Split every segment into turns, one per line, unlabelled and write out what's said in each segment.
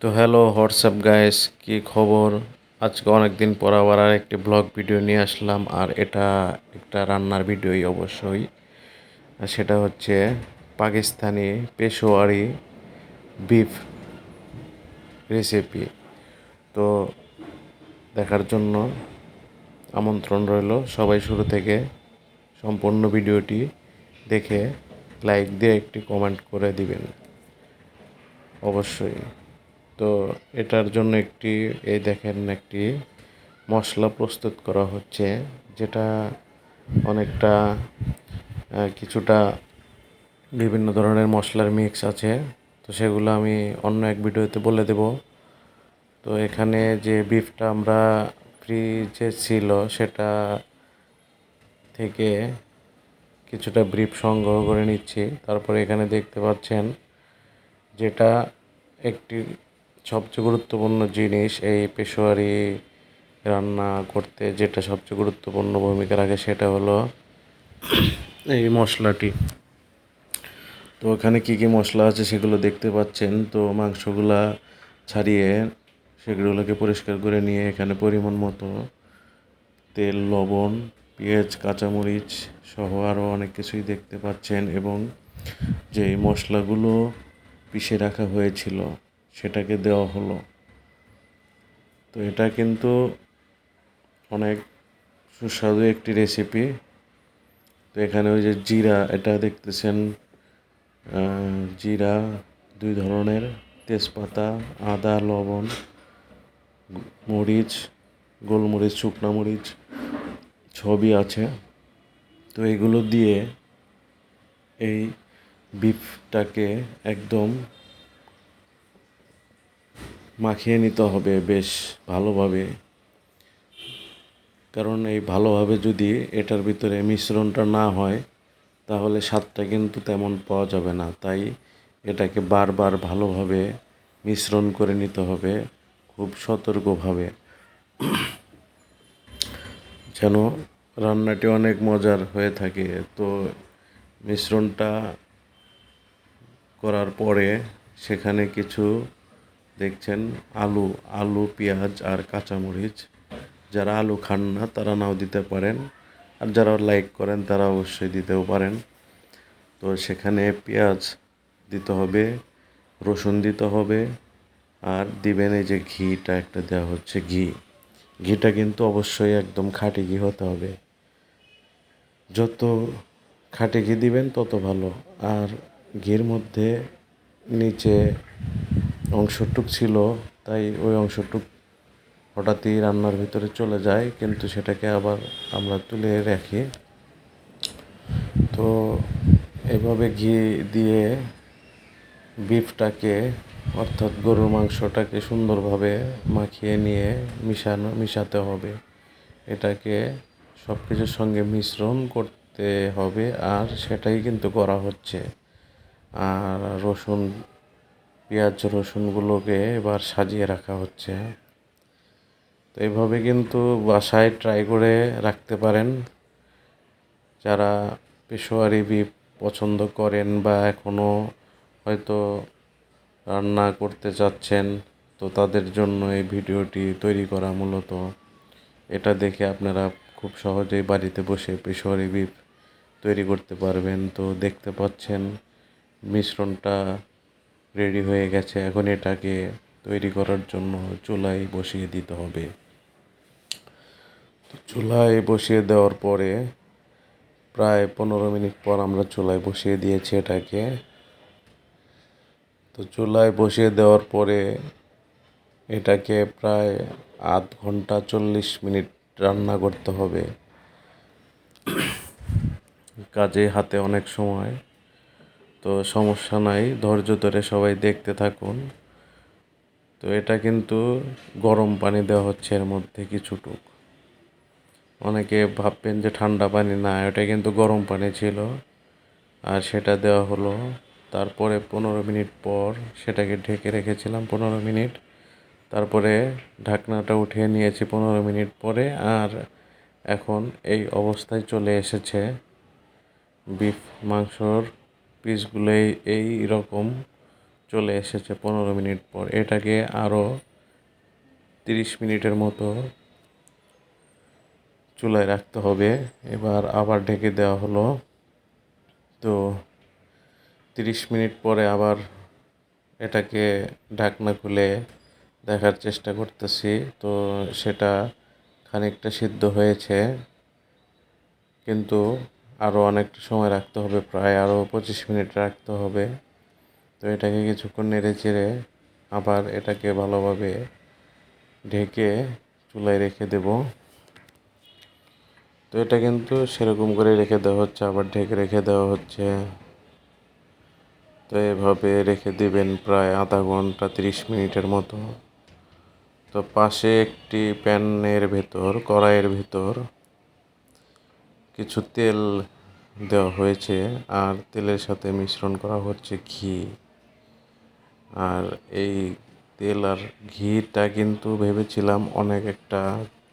তো hello WhatsApp guys কি খবর? আজকে অনেক দিন পর আবার আর একটি ব্লগ ভিডিও নিয়ে আসলাম, আর এটা একটা রান্নার ভিডিওই অবশ্যই। সেটা হচ্ছে পাকিস্তানি পেশোয়ারি বিফ রেসিপি তো দেখার জন্য আমন্ত্রণ রইল সবাই শুরু থেকে। সম্পূর্ণ ভিডিওটি দেখে লাইক দিয়ে একটি কমেন্ট করে দিবেন। অবশ্যই। তো এটার জন্য একটি, এই দেখেন একটি মশলা প্রস্তুত করা হচ্ছে, যেটা অনেকটা কিছুটা বিভিন্ন ধরনের মশলার মিক্স আছে। তো সেগুলো আমি অন্য এক ভিডিওতে বলে দেব। তো এখানে যে বিফটা আমরা ফ্রিজে ছিল, সেটা থেকে কিছুটা ব্রিফ সংগ্রহ করে নিচ্ছি। তারপরে এখানে দেখতে পাচ্ছেন, যেটা একটি সবচেয়ে গুরুত্বপূর্ণ জিনিস এই পেশোয়ারি রান্না করতে যেটা সবচেয়ে গুরুত্বপূর্ণ ভূমিকা রাখে সেটা হলো এই মশলাটি। তো ওখানে কি কি মশলা আছে সেগুলো দেখতে পাচ্ছেন। তো মাংসগুলা ছাড়িয়ে সেগুলোকে পরিষ্কার করে নিয়ে এখানে পরিমাণ মতো তেল, লবণ, পেঁয়াজ, কাঁচামরিচ সহ আরও অনেক কিছুই দেখতে পাচ্ছেন এবং যে মশলাগুলো পিষে রাখা হয়েছিল সেটাকে দেওয়া হলো। তো এটা কিন্তু অনেক সুস্বাদু একটি রেসিপি তো এখানে ওই যে জিরা, এটা দেখতেছেন জিরা, দুই ধরনের, তেজপাতা, আদা, লবণ, মরিচ, গোলমরিচ, শুকনা মরিচ, সবই আছে। তো এগুলো দিয়ে এই বিফটাকে একদম মাখিয়ে নিতে হবে বেশ ভালোভাবে। কারণ এই ভালোভাবে যদি এটার ভিতরে মিশ্রণটা না হয়, তাহলে স্বাদটা কিন্তু তেমন পাওয়া যাবে না। তাই এটাকে বারবার ভালোভাবে মিশ্রণ করে নিতে হবে খুব সতর্কভাবে। যেন রান্নাটি অনেক মজার হয়ে থাকে। তো মিশ্রণটা করার পরে সেখানে কিছু দেখছেন আলু আলু, পেঁয়াজ আর কাঁচামরিচ। যারা আলু খান না, তারা নাও দিতে পারেন। আর যারা লাইক করেন, তারা অবশ্যই দিতেও পারেন। তো সেখানে পেঁয়াজ দিতে হবে, রসুন দিতে হবে, আর দিবেন এই যে ঘিটা, একটা দেওয়া হচ্ছে ঘি। ঘিটা কিন্তু অবশ্যই একদম খাঁটি ঘি হতে হবে। যত খাঁটি ঘি দিবেন, তত ভালো। আর ঘির মধ্যে নিচে অংশটুক ছিল, তাই ওই অংশটুক হঠাৎই রান্নার ভিতরে চলে যায়, কিন্তু সেটাকে আবার আমরা তুলে রাখি। তো এভাবে ঘি দিয়ে বিফটাকে, অর্থাৎ গরুর মাংসটাকে সুন্দরভাবে মাখিয়ে নিয়ে মিশানো, মিশাতে হবে। এটাকে সব কিছুর সঙ্গে মিশ্রণ করতে হবে, আর সেটাই কিন্তু করা হচ্ছে। আর রসুন পেঁয়াজ, রসুনগুলোকে এবার সাজিয়ে রাখা হচ্ছে। তো এইভাবে কিন্তু বাসায় ট্রাই করে রাখতে পারেন। যারা পেশোয়ারি বিফ পছন্দ করেন বা এখনও হয়তো রান্না করতে চাচ্ছেন, তো তাদের জন্য এই ভিডিওটি তৈরি করা মূলত। এটা দেখে আপনারা খুব সহজেই বাড়িতে বসে পেশোয়ারি বিফ তৈরি করতে পারবেন। তো দেখতে পাচ্ছেন মিশ্রণটা রেডি হয়ে গেছে। এখন এটাকে তৈরি করার জন্য চুলায় বসিয়ে দিতে হবে। তো চুলায় বসিয়ে দেওয়ার পরে প্রায় পনেরো মিনিট পর আমরা চুলায় বসিয়ে দিয়েছি এটাকে। তো চুলায় বসিয়ে দেওয়ার পরে এটাকে প্রায় আধ ঘণ্টা চল্লিশ মিনিট রান্না করতে হবে। কাজে হাতে অনেক সময় তো সমস্যা নাই, ধৈর্য ধরে সবাই দেখতে থাকুন। তো এটা কিন্তু গরম পানি দেওয়া হচ্ছে এর মধ্যে কিছুটুক। অনেকে ভাববেন যে ঠান্ডা পানি না এটা কিন্তু গরম পানি ছিল। আর সেটা দেওয়া হলো। তারপরে পনেরো মিনিট পর সেটাকে ঢেকে রেখেছিলাম পনেরো মিনিট। তারপরে ঢাকনাটা উঠিয়ে নিয়েছি পনেরো মিনিট পরে। আর এখন এই অবস্থায় চলে এসেছে বিফ মাংসর পিসগুলো এই রকম চলে এসেছে পনেরো মিনিট পর। এটাকে আরও তিরিশ মিনিটের মতো চুলায় রাখতে হবে। এবার আবার ঢেকে দেওয়া হলো। তো তিরিশ মিনিট পরে আবার এটাকে ঢাকনা খুলে দেখার চেষ্টা করতেছি। তো সেটা খানিকটা সিদ্ধ হয়েছে। কিন্তু আরও অনেকটা সময় রাখতে হবে, প্রায় আরও পঁচিশ মিনিট রাখতে হবে। তো এটাকে কিছুক্ষণ নেড়ে চেড়ে আবার এটাকে ভালোভাবে ঢেকে চুলায় রেখে দেব। তো এটা কিন্তু সেরকম করে রেখে দেওয়া হচ্ছে, আবার ঢেকে রেখে দেওয়া হচ্ছে। তো এভাবে রেখে দিবেন প্রায় আধা ঘণ্টা, তিরিশ মিনিটের মতো। তো পাশে একটি প্যানের ভেতর, কড়াইয়ের ভেতর কিছু তেল দেওয়া হয়েছে আর তেলের সাথে মিশ্রণ করা হচ্ছে ঘি। আর এই তেল আর ঘিটা কিন্তু ভেবেছিলাম অনেক একটা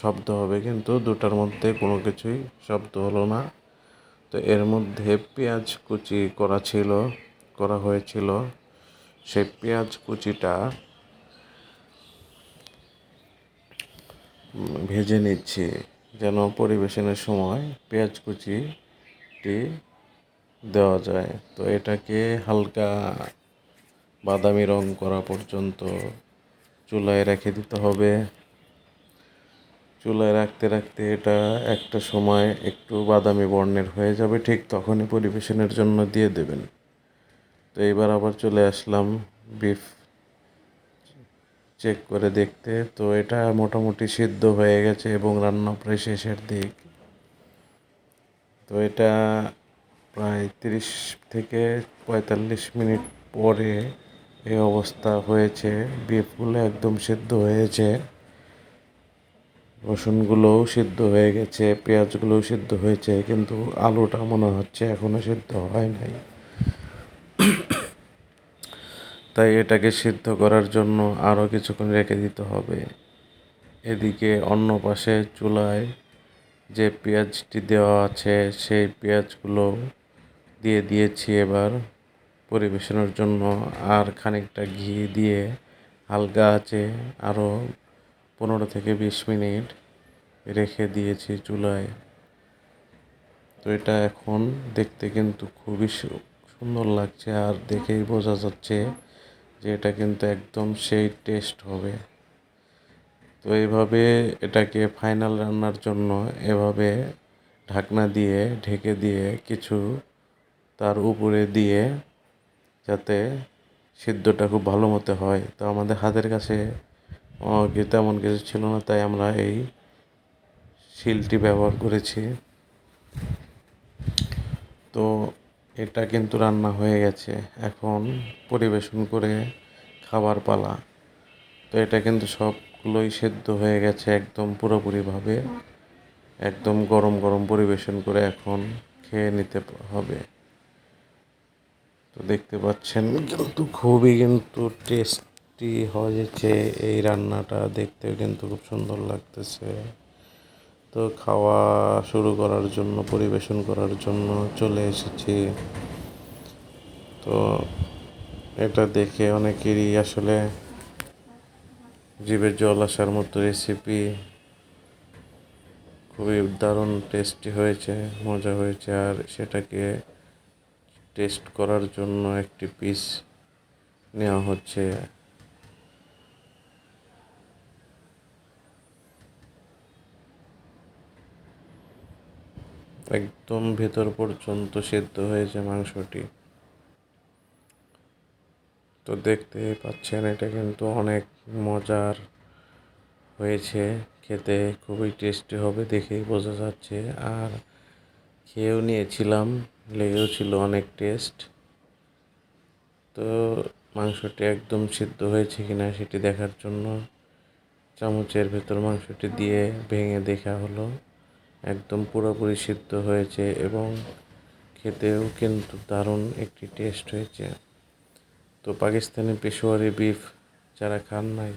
শব্দ হবে, কিন্তু দুটার মধ্যে কোনো কিছুই শব্দ হলো না। তো এর মধ্যে পেঁয়াজ কুচি করা ছিল, করা হয়েছিল। সেই পেঁয়াজ কুচিটা ভেজে নিচ্ছি। যেন পরিবেশনের সময় পেঁয়াজ কুচিটি দেওয়া যায়। তো এটাকে হালকা বাদামি রং করা পর্যন্ত চুলায় রেখে দিতে হবে। চুলায় রাখতে রাখতে এটা একটা সময় একটু বাদামি বর্ণের হয়ে যাবে, ঠিক তখনই পরিবেশনের জন্য দিয়ে দেবেন। তো এবার আবার চলে আসলাম বিফ চেক করে দেখতে। তো এটা মোটামুটি সিদ্ধ হয়ে গেছে এবং রান্না প্রায় শেষের দিক। তো এটা প্রায় তিরিশ থেকে পঁয়তাল্লিশ মিনিট পরে এই অবস্থা হয়েছে। বিফগুলো একদম সিদ্ধ হয়েছে। রসুনগুলোও সিদ্ধ হয়ে গেছে পেঁয়াজগুলোও সিদ্ধ হয়েছে, কিন্তু আলুটা মনে হচ্ছে এখনও সিদ্ধ হয় নাই। তাই এটাকে সিদ্ধ করার জন্য আরও কিছুক্ষণ রেখে দিতে হবে। এদিকে অন্য পাশে চুলায় যে পেঁয়াজটি দেওয়া আছে, সেই পেঁয়াজগুলো দিয়ে দিয়েছি এবার পরিবেশনের জন্য। আর খানিকটা ঘি দিয়ে হালকা আছে আরও পনেরো থেকে বিশ মিনিট রেখে দিয়েছি চুলায়। তো এটা এখন দেখতে কিন্তু খুবই সুন্দর লাগছে আর দেখেই বোঝা যাচ্ছে যে এটা কিন্তু একদম সেই টেস্ট হবে। তো এইভাবে এটাকে ফাইনাল রান্নার জন্য এভাবে ঢাকনা দিয়ে, ঢেকে দিয়ে কিছু তার উপরে দিয়ে যাতে সিদ্ধটা খুব ভালো মতো হয়। তো আমাদের হাতের কাছে তেমন কিছু ছিল না, তাই আমরা এই শিলটি ব্যবহার করেছি। তো এটা কিন্তু রান্না হয়ে গেছে। এখন পরিবেশন করে খাবার পালা। তো এটা কিন্তু সবগুলোই সেদ্ধ হয়ে গেছে একদম পুরোপুরিভাবে। একদম গরম গরম পরিবেশন করে এখন খেয়ে নিতে হবে। তো দেখতে পাচ্ছেন, কিন্তু খুবই কিন্তু টেস্টি হয়েছে এই রান্নাটা। দেখতেও কিন্তু খুব সুন্দর লাগতেছে। তো খাওয়া শুরু করার জন্য, পরিবেশন করার জন্য চলে এসেছি। তো এটা দেখে অনেকেরই আসলে জীবের জল আসার মতো রেসিপি খুবই দারুণ টেস্টি হয়েছে, মজা হয়েছে। আর সেটাকে টেস্ট করার জন্য একটি পিস নেওয়া হচ্ছে। একদম ভেতর পর্যন্ত সেদ্ধ হয়েছে মাংসটি। তো দেখতে পাচ্ছেন, এটা কিন্তু অনেক মজার হয়েছে। খেতে খুবই টেস্টি হবে দেখেই বোঝা যাচ্ছে। আর খেয়েও নিয়েছিলাম, লেগেও ছিল অনেক টেস্ট। তো মাংসটি একদম সিদ্ধ হয়েছে কিনা সেটি দেখার জন্য চামচের ভেতর মাংসটি দিয়ে ভেঙে দেখা হলো। একদম পুরোপুরি সিদ্ধ হয়েছে এবং খেতেও কিন্তু দারুণ একটি টেস্ট হয়েছে। তো পাকিস্তানি পেশোয়ারি বিফ যারা খান নাই,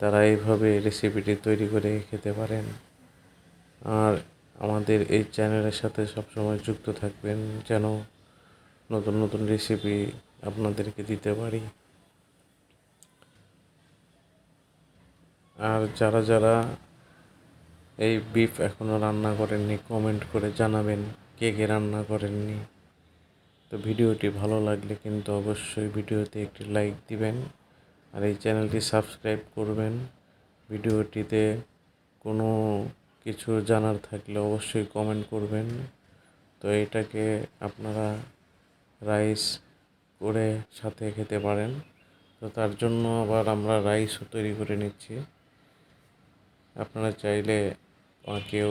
তারা এইভাবে রেসিপিটি তৈরি করে খেতে পারেন। আর আমাদের এই চ্যানেলের সাথে সবসময় যুক্ত থাকবেন যেন নতুন নতুন রেসিপি আপনাদেরকে দিতে পারি। আর যারা যারা এই বিফ এখনও রান্না করেননি কমেন্ট করে জানাবেন কে কে রান্না করেননি। তো ভিডিওটি ভালো লাগলে কিন্তু অবশ্যই ভিডিওতে একটি লাইক দিবেন আর এই চ্যানেলটি সাবস্ক্রাইব করবেন। ভিডিওটিতে কোনো কিছু জানার থাকলে অবশ্যই কমেন্ট করবেন। তো এটাকে আপনারা রাইস করে সাথে খেতে পারেন। তো তার জন্য আবার আমরা রাইসও তৈরি করে নিচ্ছি। আপনারা চাইলে কেউ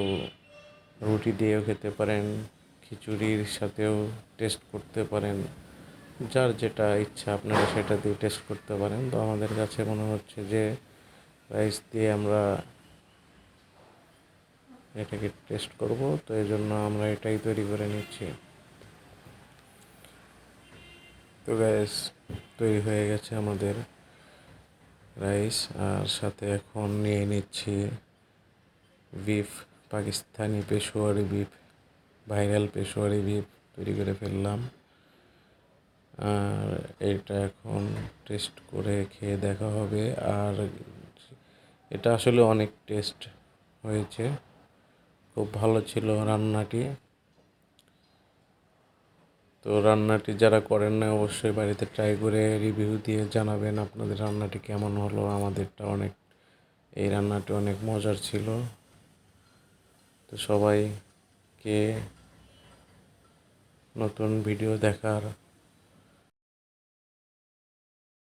রুটি দিয়েও খেতে পারেন, খিচুড়ির সাথেও টেস্ট করতে পারেন। যার যেটা ইচ্ছা আপনারা সেটা দিয়ে টেস্ট করতে পারেন। তো আমাদের কাছে মনে হচ্ছে যে রাইস দিয়ে আমরা এটাকে টেস্ট করব। তো এই জন্য আমরা এটাই তৈরি করে নিচ্ছি। তো গ্যাস তৈরি হয়ে গেছে আমাদের রাইস, আর সাথে এখন নিয়ে নিচ্ছি beef, Pakistani Peshawari beef, viral Peshawari beef তৈরি করে ফেললাম। আর এটা এখন টেস্ট করে খেয়ে দেখা হবে। আর এটা আসলে অনেক টেস্ট হয়েছে। খুব ভালো ছিল রান্নাটি। তো রান্নাটি যারা করেন না অবশ্যই বাড়িতে ট্রাই করে রিভিউ দিয়ে জানাবেন আপনাদের রান্নাটি কেমন হলো। আমাদেরটা অনেক, এই রান্নাটি অনেক মজার ছিল। তো সবাইকে নতুন ভিডিও দেখার